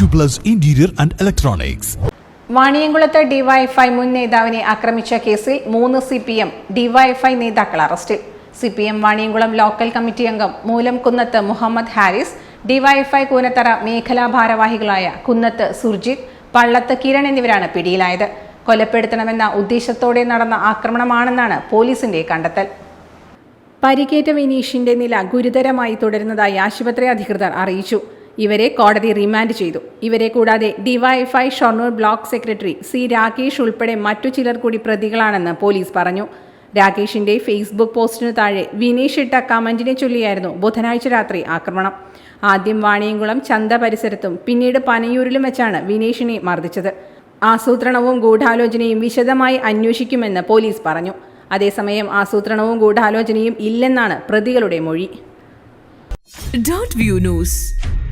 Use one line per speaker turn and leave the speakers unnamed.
Plus interior and electronics
വാണിയംകുളത്ത് DYFI മുൻ നേതാവിനെ ആക്രമിച്ച കേസിൽ മൂന്ന് സി പി എം ഡിവൈഎഫ്ഐ നേതാക്കൾ അറസ്റ്റിൽ C P M Vaniyamkulam local committee അംഗം മൂലംകുന്നത്ത് മുഹമ്മദ് ഹാരിസ് ഡിവൈഎഫ്ഐ കൂനത്തറ മേഖലാ ഭാരവാഹികളായ കുന്നത്ത് സുർജിത് പള്ളത്ത് കിരൺ എന്നിവരാണ് പിടിയിലായത്. കൊലപ്പെടുത്തണമെന്ന ഉദ്ദേശത്തോടെ നടന്ന ആക്രമണമാണെന്നാണ് പോലീസിന്റെ കണ്ടെത്തൽ. പരിക്കേറ്റ വിനീഷിന്റെ നില ഗുരുതരമായി തുടരുന്നതായി ആശുപത്രി അധികൃതർ അറിയിച്ചു. ഇവരെ കോടതി റിമാൻഡ് ചെയ്തു. ഇവരെ കൂടാതെ DYFI Shoranur block secretary C Rakesh ഉൾപ്പെടെ മറ്റു ചിലർ കൂടി പ്രതികളാണെന്ന് പോലീസ് പറഞ്ഞു. രാകേഷിന്റെ ഫേസ്ബുക്ക് പോസ്റ്റിനു താഴെ വിനീഷ് ഇട്ട കമന്റിനെ ചൊല്ലിയായിരുന്നു ബുധനാഴ്ച രാത്രി ആക്രമണം. ആദ്യം വാണിയംകുളം ചന്ത പരിസരത്തും പിന്നീട് പനയൂരിലും വെച്ചാണ് വിനീഷിനെ മർദ്ദിച്ചത്. ആസൂത്രണവും ഗൂഢാലോചനയും വിശദമായി അന്വേഷിക്കുമെന്ന് പോലീസ് പറഞ്ഞു. അതേസമയം ആസൂത്രണവും ഗൂഢാലോചനയും ഇല്ലെന്നാണ് പ്രതികളുടെ മൊഴി.